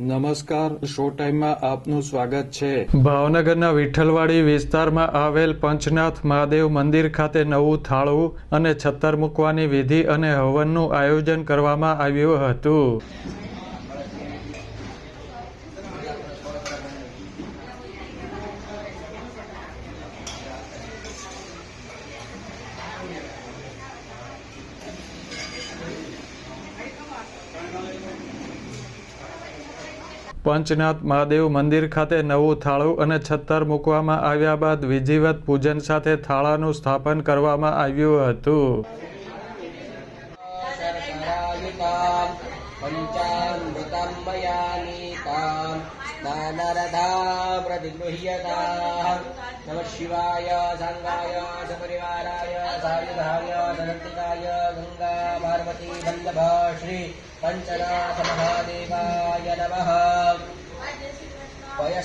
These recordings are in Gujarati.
નમસ્કાર, શો ટાઈમમાં આપનું સ્વાગત છે. ભાવનગરના વિઠ્ઠલવાડી વિસ્તારમાં આવેલ પંચનાથ મહાદેવ મંદિર ખાતે નવું થાળું અને છત્તર મૂકવાની વિધિ અને હવનનું આયોજન કરવામાં આવ્યું હતું. પંચનાથ મહાદેવ મંદિર ખાતે નવું થાળું અને છત્તર મૂકવામાં આવ્યા બાદ વિધિવત પૂજન સાથે થાળાનું સ્થાપન કરવામાં આવ્યું હતું. શિવાય સાંગાય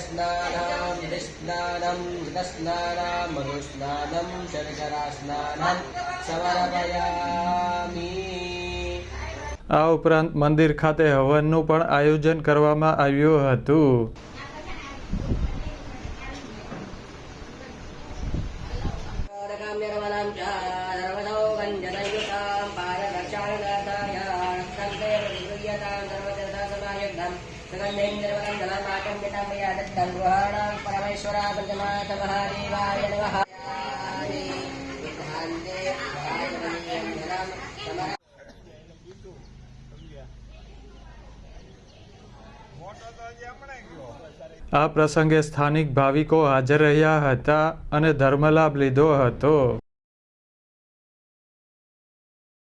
वयस्नानां विधिस्नानं घृतस्नानां मधुस्नानं शर्करास्नानं समर्पयामि આ ઉપરાંત મંદિર ખાતે હવનનું પણ આયોજન કરવામાં આવ્યું હતું ोदकं निर्मलं च सर्वतो गञ्जनयुतां पारदक्षाणनाथाय रक्षन्ते प्रतिगृह्यतां सर्वतीर्थसमायुक्तं सुगन्धिं निर्मलं जलमाटं पितामया दत्तं गृहाणां परमेश्वरा पञ्चनाथ महादेवाय नमः विधान्ते भागवतीयं जलं समर આ પ્રસંગે સ્થાનિક ભાવિકો હાજર રહ્યા હતા અને ધર્મલાભ લીધો હતો